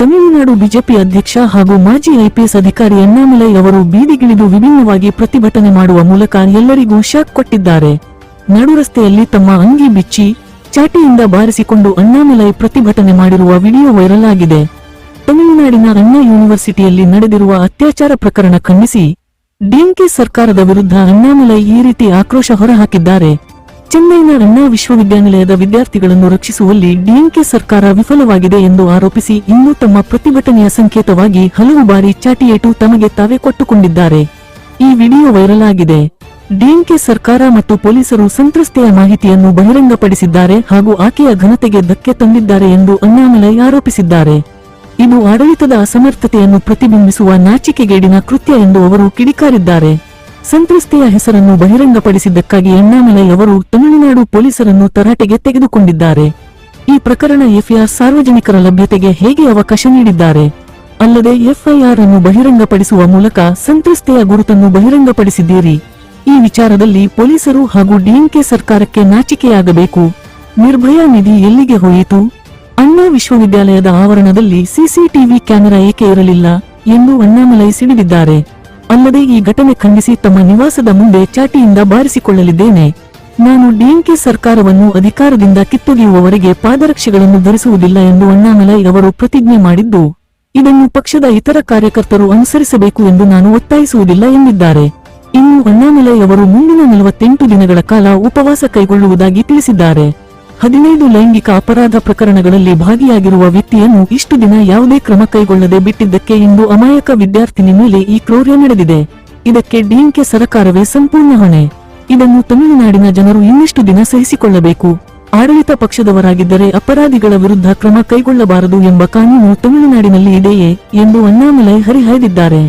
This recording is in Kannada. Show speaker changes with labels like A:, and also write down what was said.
A: ತಮಿಳುನಾಡು ಬಿಜೆಪಿ ಅಧ್ಯಕ್ಷ ಹಾಗೂ ಮಾಜಿ ಐಪಿಎಸ್ ಅಧಿಕಾರಿ ಅಣ್ಣಾಮಲೈ ಅವರು ಬೀದಿಗಿಳಿದು ವಿಭಿನ್ನವಾಗಿ ಪ್ರತಿಭಟನೆ ಮಾಡುವ ಮೂಲಕ ಎಲ್ಲರಿಗೂ ಶಾಕ್ ಕೊಟ್ಟಿದ್ದಾರೆ. ನಡು ರಸ್ತೆಯಲ್ಲಿ ತಮ್ಮ ಅಂಗಿ ಬಿಚ್ಚಿ, ಚಾಟಿಯಿಂದ ಬಾರಿಸಿಕೊಂಡು ಅಣ್ಣಾಮಲೈ ಪ್ರತಿಭಟನೆ ಮಾಡಿರುವ ವಿಡಿಯೋ ವೈರಲ್ ಆಗಿದೆ. ತಮಿಳುನಾಡಿನ ಅಣ್ಣಾ ಯೂನಿವರ್ಸಿಟಿಯಲ್ಲಿ ನಡೆದಿರುವ ಅತ್ಯಾಚಾರ ಪ್ರಕರಣ ಖಂಡಿಸಿ ಡಿಎಂಕೆ ಸರ್ಕಾರದ ವಿರುದ್ಧ ಅಣ್ಣಾಮಲೈ ಈ ರೀತಿ ಆಕ್ರೋಶ ಹೊರಹಾಕಿದ್ದಾರೆ. ಚೆನ್ನೈನ ಅಣ್ಣಾ ವಿಶ್ವವಿದ್ಯಾನಿಲಯದ ವಿದ್ಯಾರ್ಥಿಗಳನ್ನು ರಕ್ಷಿಸುವಲ್ಲಿ ಡಿಎಂಕೆ ಸರ್ಕಾರ ವಿಫಲವಾಗಿದೆ ಎಂದು ಆರೋಪಿಸಿ ಇನ್ನೂ ತಮ್ಮ ಪ್ರತಿಭಟನೆಯ ಸಂಕೇತವಾಗಿ ಹಲವು ಬಾರಿ ಚಾಟಿಯೇಟು ತಮಗೆ ತಾವೇ ಕೊಟ್ಟುಕೊಂಡಿದ್ದಾರೆ. ಈ ವಿಡಿಯೋ ವೈರಲ್ ಆಗಿದೆ. ಡಿಎಂಕೆ ಸರ್ಕಾರ ಮತ್ತು ಪೊಲೀಸರು ಸಂತ್ರಸ್ತೆಯ ಮಾಹಿತಿಯನ್ನು ಬಹಿರಂಗಪಡಿಸಿದ್ದಾರೆ ಹಾಗೂ ಆಕೆಯ ಘನತೆಗೆ ಧಕ್ಕೆ ತಂದಿದ್ದಾರೆ ಎಂದು ಅಣ್ಣಾಮಲೈ ಆರೋಪಿಸಿದ್ದಾರೆ. ಇದು ಆಡಳಿತದ ಅಸಮರ್ಥತೆಯನ್ನು ಪ್ರತಿಬಿಂಬಿಸುವ ನಾಚಿಕೆಗೇಡಿನ ಕೃತ್ಯ ಎಂದು ಅವರು ಕಿಡಿಕಾರಿದ್ದಾರೆ. ಸಂತ್ರಸ್ತೆಯ ಹೆಸರನ್ನು ಬಹಿರಂಗಪಡಿಸಿದ್ದಕ್ಕಾಗಿ ಅಣ್ಣಾಮಲೈ ಅವರು ತಮಿಳುನಾಡು ಪೊಲೀಸರನ್ನು ತರಾಟೆಗೆ ತೆಗೆದುಕೊಂಡಿದ್ದಾರೆ. ಈ ಪ್ರಕರಣ ಎಫ್ಐಆರ್ ಸಾರ್ವಜನಿಕರ ಲಭ್ಯತೆಗೆ ಹೇಗೆ ಅವಕಾಶ ನೀಡಿದ್ದಾರೆ? ಅಲ್ಲದೆ ಎಫ್ಐಆರ್ ಅನ್ನು ಬಹಿರಂಗಪಡಿಸುವ ಮೂಲಕ ಸಂತ್ರಸ್ತೆಯ ಗುರುತನ್ನು ಬಹಿರಂಗಪಡಿಸಿದ್ದೀರಿ. ಈ ವಿಚಾರದಲ್ಲಿ ಪೊಲೀಸರು ಹಾಗೂ ಡಿಎಂಕೆ ಸರ್ಕಾರಕ್ಕೆ ನಾಚಿಕೆಯಾಗಬೇಕು. ನಿರ್ಭಯಾ ನಿಧಿ ಎಲ್ಲಿಗೆ ಹೋಯಿತು? ಅಣ್ಣಾ ವಿಶ್ವವಿದ್ಯಾಲಯದ ಆವರಣದಲ್ಲಿ ಸಿಸಿಟಿವಿ ಕ್ಯಾಮೆರಾ ಏಕೆ ಇರಲಿಲ್ಲ ಎಂದು ಅಣ್ಣಾಮಲೈ ಸಿಡಿದಿದ್ದಾರೆ. ಅಲ್ಲದೆ ಈ ಘಟನೆ ಖಂಡಿಸಿ ತಮ್ಮ ನಿವಾಸದ ಮುಂದೆ ಚಾಟಿಯಿಂದ ಬಾರಿಸಿಕೊಳ್ಳಲಿದ್ದೇನೆ. ನಾನು ಡಿಎಂಕೆ ಸರ್ಕಾರವನ್ನು ಅಧಿಕಾರದಿಂದ ಕಿತ್ತೊಗೆಯುವವರೆಗೆ ಪಾದರಕ್ಷೆಗಳನ್ನು ಧರಿಸುವುದಿಲ್ಲ ಎಂದು ಅಣ್ಣಾಮಲೈ ಅವರು ಪ್ರತಿಜ್ಞೆ ಮಾಡಿದ್ದು, ಇದನ್ನು ಪಕ್ಷದ ಇತರ ಕಾರ್ಯಕರ್ತರು ಅನುಸರಿಸಬೇಕು ಎಂದು ನಾನು ಒತ್ತಾಯಿಸುವುದಿಲ್ಲ ಎಂದಿದ್ದಾರೆ. ಇನ್ನು ಅಣ್ಣಾಮಲೈ ಅವರು ಮುಂದಿನ ನಲವತ್ತೆಂಟು ದಿನಗಳ ಕಾಲ ಉಪವಾಸ ಕೈಗೊಳ್ಳುವುದಾಗಿ ತಿಳಿಸಿದ್ದಾರೆ. ಹದಿನೈದು ಲೈಂಗಿಕ ಅಪರಾಧ ಪ್ರಕರಣಗಳಲ್ಲಿ ಭಾಗಿಯಾಗಿರುವ ವ್ಯಕ್ತಿಯನ್ನು ಇಷ್ಟು ದಿನ ಯಾವುದೇ ಕ್ರಮ ಕೈಗೊಳ್ಳದೆ ಬಿಟ್ಟಿದ್ದಕ್ಕೆ ಇಂದು ಅಮಾಯಕ ವಿದ್ಯಾರ್ಥಿನಿ ಮೇಲೆ ಈ ಕ್ರೌರ್ಯ ನಡೆದಿದೆ. ಇದಕ್ಕೆ ಡಿಎಂಕೆ ಸರ್ಕಾರವೇ ಸಂಪೂರ್ಣ ಹೊಣೆ. ಇದನ್ನು ತಮಿಳುನಾಡಿನ ಜನರು ಇನ್ನೆಷ್ಟು ದಿನ ಸಹಿಸಿಕೊಳ್ಳಬೇಕು. ಆಡಳಿತ ಪಕ್ಷದವರಾಗಿದ್ದರೆ ಅಪರಾಧಿಗಳ ವಿರುದ್ಧ ಕ್ರಮ ಕೈಗೊಳ್ಳಬಾರದು ಎಂಬ ಕಾನೂನು ತಮಿಳುನಾಡಿನಲ್ಲಿ ಇದೆಯೇ ಎಂದು ಅಣ್ಣಾಮಲೈ ಹರಿಹಾಯ್ದಿದ್ದಾರೆ